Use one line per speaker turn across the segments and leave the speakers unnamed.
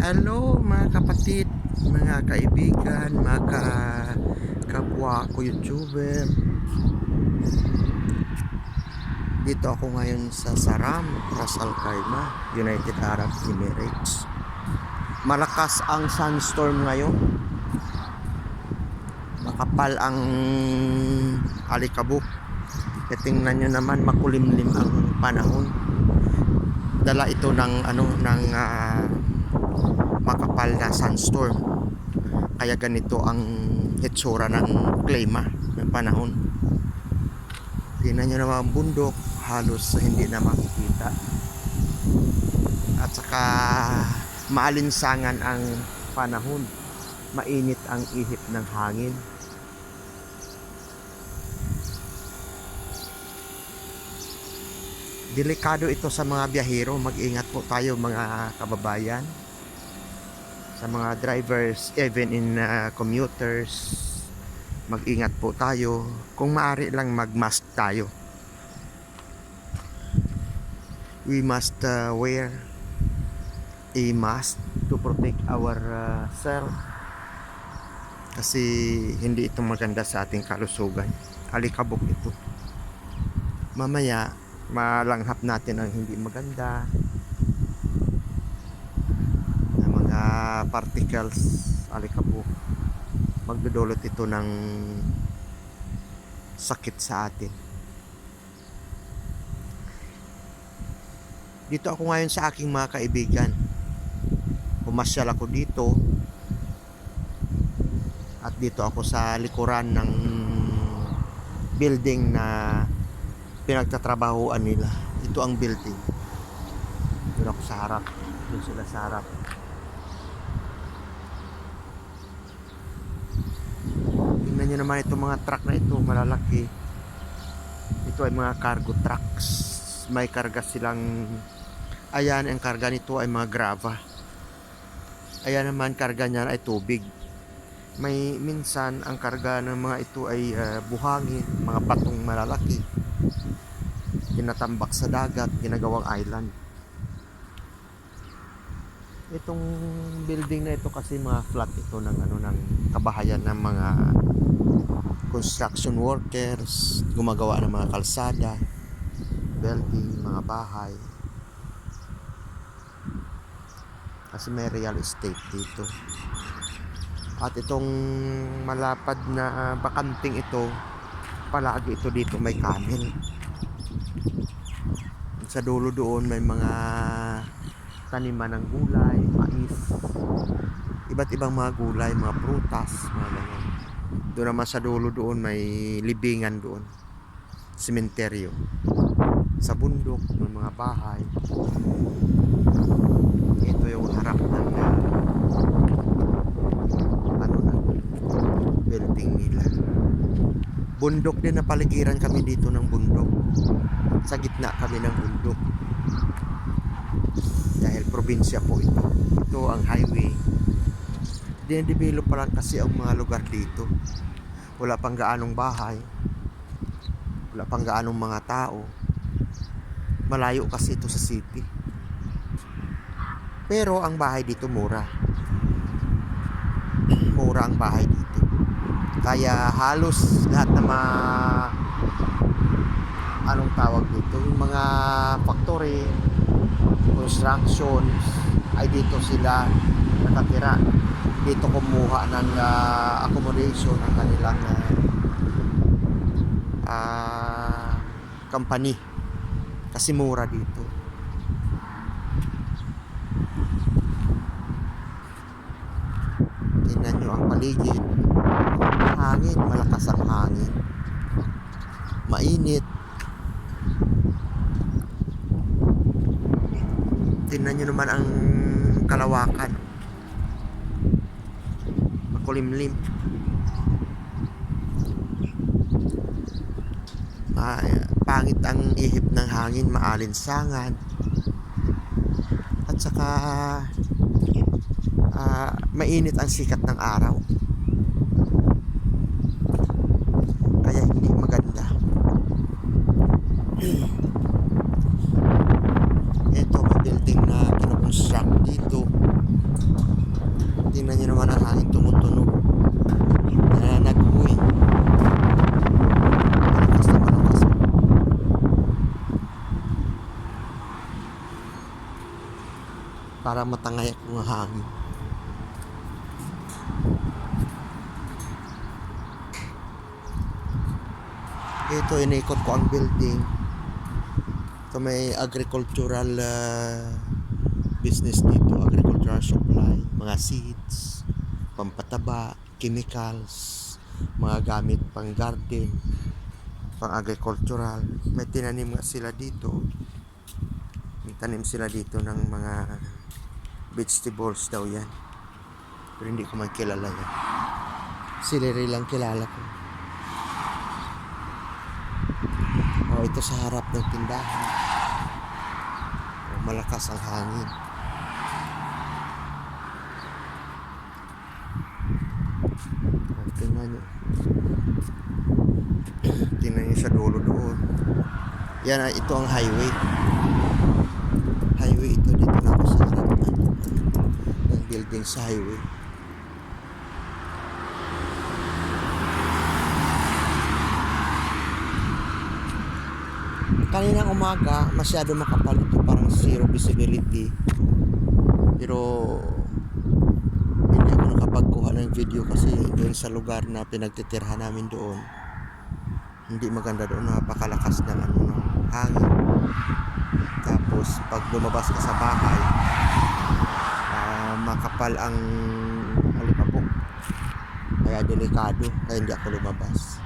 Hello mga kapatid, mga kaibigan, mga ka kapwa ko YouTuber. Dito ako ngayon sa Saram, Ras Al Khaimah, United Arab Emirates. Malakas ang sunstorm ngayon. Makapal ang alikabok. E tingnan nyo naman makulimlim ang panahon. Dala ito ng ano ng ah, makapal na sunstorm. Kaya ganito ang itsura ng klima ng panahon. Tingnan nyo naman ang bundok, halos hindi na makikita. At saka maalinsangan ang panahon. Mainit ang ihip ng hangin. Delikado ito sa mga biyahero. Mag-ingat po tayo mga kababayan sa mga drivers, even in uh, commuters, mag-ingat po tayo. Kung maaari lang mag-mask tayo. We must uh, wear a mask to protect our uh, self. Kasi hindi ito maganda sa ating kalusugan. Alikabok ito. Mamaya, malanghap natin ang hindi maganda na particles alikabok magdudulot ito ng sakit sa atin. Dito ako ngayon sa aking mga kaibigan. Pumasyal ako dito. At dito ako sa likuran ng building na pinagtatrabahoan nila. Ito ang building. Doon ako sa harap. Doon sila sa harap tingnan nyo naman itong mga truck na ito malalaki. Ito ay mga cargo trucks. May karga silang ayan ang karga nito ay mga grava. Ayan naman karga niyan ay tubig. May minsan ang karga ng mga ito ay ah, buhangin mga batong malalaki. Tinatambak sa dagat ginagawang island. Itong building na ito kasi mga flat ito ng ano ng kabahayan ng mga construction workers gumagawa ng mga kalsada building mga bahay. Kasi may real estate dito. At itong malapad na ah, bakanting ito palagi ito dito may camel sa dulo doon may mga taniman ng gulay, mais, iba't ibang mga gulay, mga prutas, mga ganun. Doon naman sa dulo doon may libingan doon, sementeryo. Sa bundok, may mga bahay. Ito yung harap ng uh, ano na, building nila. Bundok din na paligiran kami dito ng bundok. Sa gitna kami ng bundok dahil probinsya po ito. Ito ang highway. Dinedevelop pa lang kasi ang mga lugar dito. Wala pang gaanong bahay. Wala pang gaanong mga tao. Malayo kasi ito sa city. Pero ang bahay dito mura. Mura ang bahay dito. Kaya halos lahat na mga anong tawag dito, yung mga factory, constructions ay dito sila nakatira dito kumuha ng ah, accommodation ng kanilang ah, ah, company. Kasi mura dito. Tingnan nyo ang paligid. Hangin malakas ang hangin. Mainit. Tingnan nyo naman ang kalawakan makulimlim Ma pangit ang ihip ng hangin maalinsangan. At saka ah, mainit ang sikat ng araw kaya hindi maganda ito may building na kinoconstruct dito para matangay akong hangin. Ito, inikot ko ang building. Ito may agricultural ah, business dito. Agricultural supply. Mga seeds, pampataba, chemicals, mga gamit pang garden, pang agricultural. May tinanim nga sila dito. May tanim sila dito ng mga vegetables daw yan. Pero hindi ko man kilala yan. Celery lang kilala ko. Oh, ito sa harap ng tindahan. Oh, malakas ang hangin. Oh, tingnan nyo. tingnan nyo sa dulo doon. Yan, ah, ito ang. Highway ito. Dito na ako sa harap ng, building sa highway. Kaninang umaga, masyado makapal ito. Parang zero visibility. Pero hindi ako nakapagkuha ng video kasi doon sa lugar na pinagtitirhan namin doon hindi maganda doon napakalakas ng ano ng hangin tapos pag lumabas ka sa bahay ah, makapal ang halipabok kaya delikado kaya hindi ako lumabas.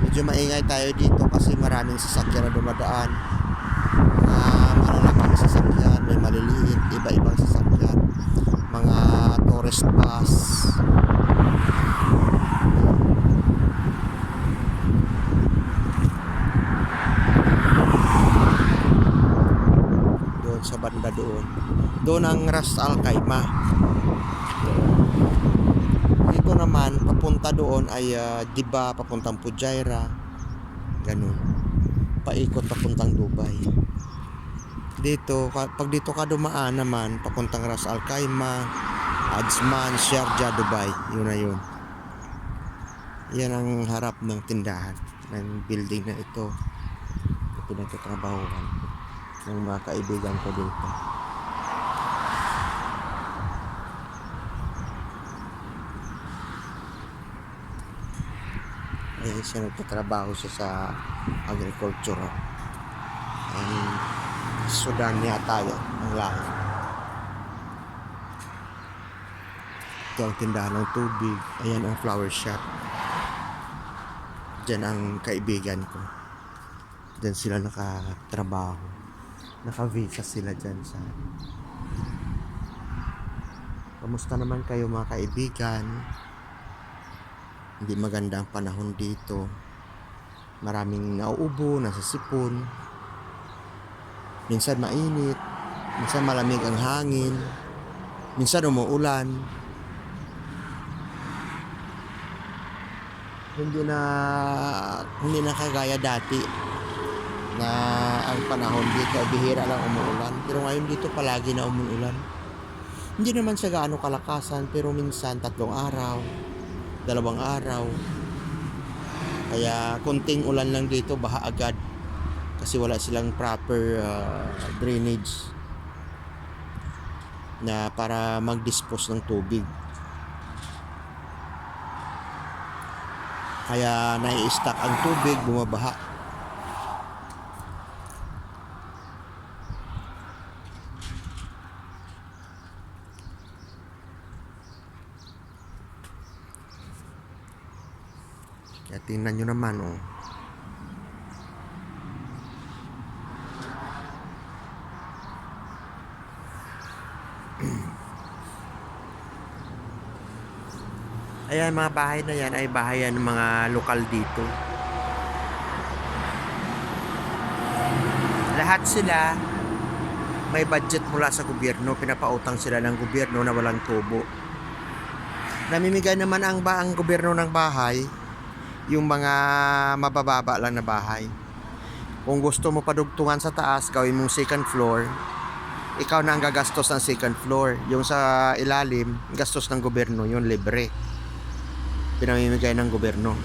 Medyo maingay tayo dito kasi maraming sasakyan na dumadaan mga malalaking sasakyan may maliliit iba-ibang sasakyan mga tourist bus doon sa banda doon doon ang Ras Al Khaimah. Dito naman papunta doon ay ah, Diba papuntang Pujaira ganun. Paikot papuntang Dubai. Dito pag dito ka dumaan naman papuntang Ras Al Khaimah Ajman Sharjah Dubai. Yun na yun. Yan ang harap ng tindahan ng building na ito. Na pinagtatrabahuhan ng mga kaibigan ko dito Ayan siya nagtatrabaho siya sa agriculture. Ang Sudan yata yun, ang lahi. Ito ang tindahan ng tubig. Ayan ang flower shop. Diyan ang kaibigan ko. Diyan sila nakatrabaho. Naka-visa sila dyan sa... Kamusta naman kayo mga kaibigan? Hindi maganda ang panahon dito. Maraming nauubo, nasasipon. Minsan mainit, minsan malamig ang hangin, minsan umuulan. Hindi na hindi na kagaya dati na ang panahon dito bihira lang umuulan. Pero ngayon dito palagi na umuulan. Hindi naman siya gaano kalakasan pero minsan tatlong araw, dalawang araw. Kaya konting ulan lang dito, baha agad. Kasi wala silang proper uh, drainage na para mag-dispose ng tubig. Kaya nai-stack ang tubig, bumabaha. Kaya tingnan nyo naman, oh. Ayan, mga bahay na yan ay bahay yan ng mga lokal dito. Lahat sila may budget mula sa gobyerno, pinapautang sila ng gobyerno na walang tubo. Namimigay naman ang ba ang gobyerno ng bahay yung mga mabababa lang na bahay. Kung gusto mo padugtungan sa taas, gawin mong second floor. ikaw na ang gagastos ng second floor. Yung sa ilalim, gastos ng gobyerno, yun libre. Pinamimigay ng gobyerno.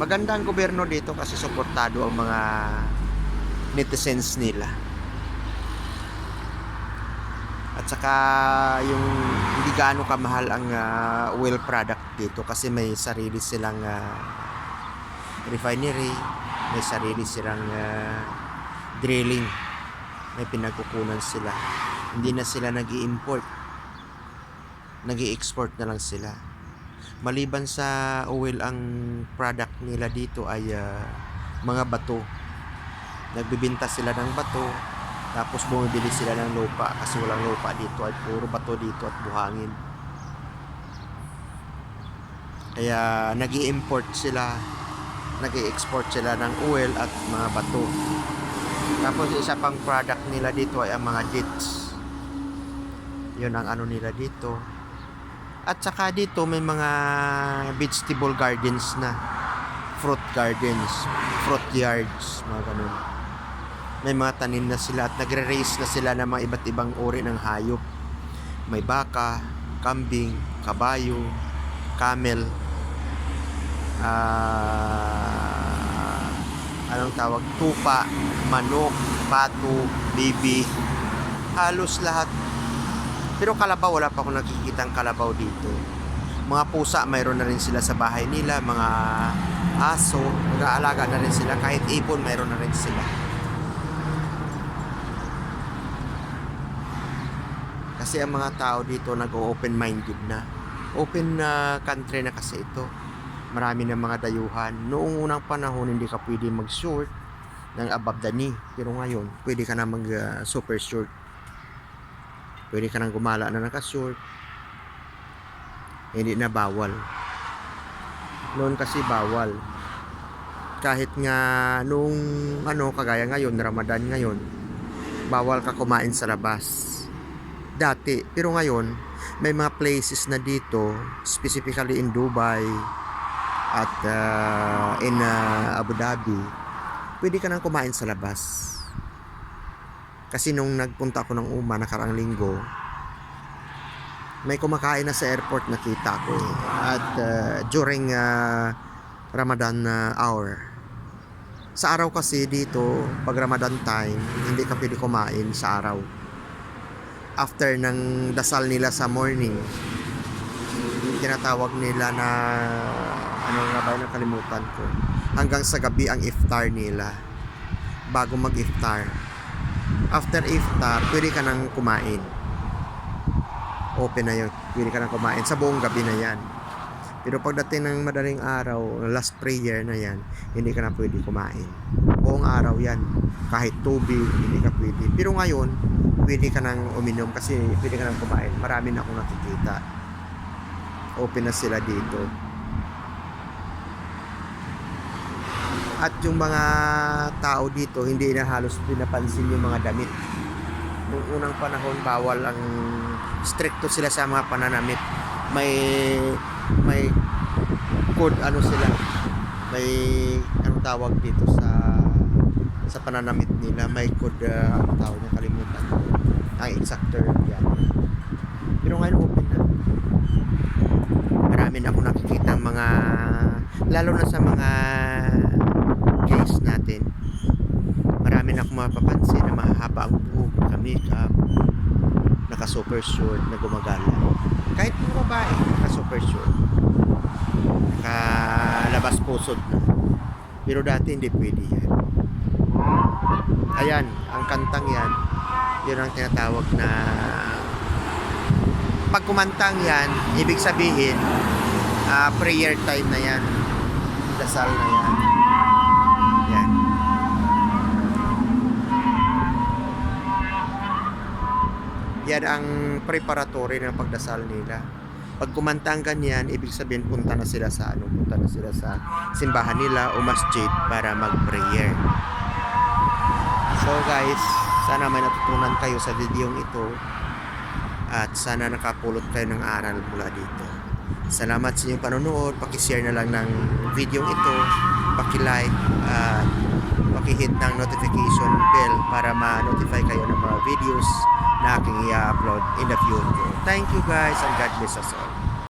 Maganda ang gobyerno dito kasi suportado ang mga netizens nila. At saka yung hindi gaano kamahal ang ah, oil product dito kasi may sarili silang ah, refinery, may sarili silang ah, drilling, may pinagkukunan sila. Hindi na sila nag import nag export na lang sila. Maliban sa oil, ang product nila dito ay ah, mga bato. Nagbibinta sila ng bato, tapos bumibili sila ng lupa kasi walang lupa dito at puro bato dito at buhangin. Kaya nag import sila, nag export sila ng oil at mga bato. Tapos isa pang product nila dito ay ang mga dates. Yun ang ano nila dito. At saka dito may mga vegetable gardens na. Fruit gardens, fruit yards, mga ganun. May mga tanim na sila at nagre-raise na sila ng mga iba't ibang uri ng hayop. May baka, kambing, kabayo, camel, ah anong tawag? Tupa, manok, pato, bibi, halos lahat. Pero kalabaw, wala pa akong nakikitang kalabaw dito. Mga pusa, mayroon na rin sila sa bahay nila. Mga aso, nag-aalaga na rin sila. Kahit ibon, mayroon na rin sila. Kasi ang mga tao dito nag-open-minded na. Open na country na kasi ito. Marami na mga dayuhan. Noong unang panahon, hindi ka pwede mag-short ng above the knee. Pero ngayon, pwede ka na mag-super short. Pwede ka nang gumala na naka-short. Hindi na bawal. Noon kasi bawal. Kahit nga nung ano, kagaya ngayon, Ramadan ngayon, bawal ka kumain sa labas. Dati, pero ngayon, may mga places na dito, specifically in Dubai at uh, in uh, Abu Dhabi, pwede ka nang kumain sa labas. Kasi nung nagpunta ako ng Uma nakarang linggo, may kumakain na sa airport nakita ko eh. At uh, during uh, Ramadan uh, hour. Sa araw kasi dito, pag Ramadan time, hindi ka pwede kumain sa araw. After ng dasal nila sa morning, tinatawag nila na ano nga ba yun, nakalimutan ko. Hanggang sa gabi ang iftar nila. Bago mag-iftar after iftar, pwede ka nang kumain. Open na yun. Pwede ka nang kumain. Sa buong gabi na yan. Pero pagdating ng madaling araw, last prayer na yan, hindi ka na pwede kumain. Buong araw yan. Kahit tubig, hindi ka pwede. Pero ngayon, pwede ka nang uminom kasi pwede ka nang kumain. Marami na akong nakikita. Open na sila dito. At yung mga tao dito, hindi na halos pinapansin yung mga damit. Nung unang panahon, bawal ang stricto sila sa mga pananamit. May may code ano sila. May anong tawag dito sa sa pananamit nila. May code uh, tawag niya kalimutan. Ang exact term yan. Pero ngayon open na. Marami na ako nakikita mga lalo na sa mga case natin marami na akong mapapansin na mahahaba ang buhok naka-makeup naka-super short na gumagala. Kahit mga babae naka-super short. Naka-labas pusod na. Pero dati hindi pwede yan. Ayan ang kantang yan yun ang tinatawag na pag kumantang yan ibig sabihin ah, prayer time na yan. Dasal na yan yan ang preparatory ng pagdasal nila pag kumanta ang ganyan ibig sabihin punta na sila sa ano punta na sila sa simbahan nila o masjid para mag prayer so guys sana may natutunan kayo sa video ito at sana nakapulot kayo ng aral mula dito Salamat sa inyong panonood. Paki-share na lang ng video ito. Paki-like at paki pakihit ng notification bell para ma-notify kayo ng mga videos na aking i-upload in the future. Thank you guys and God bless us all.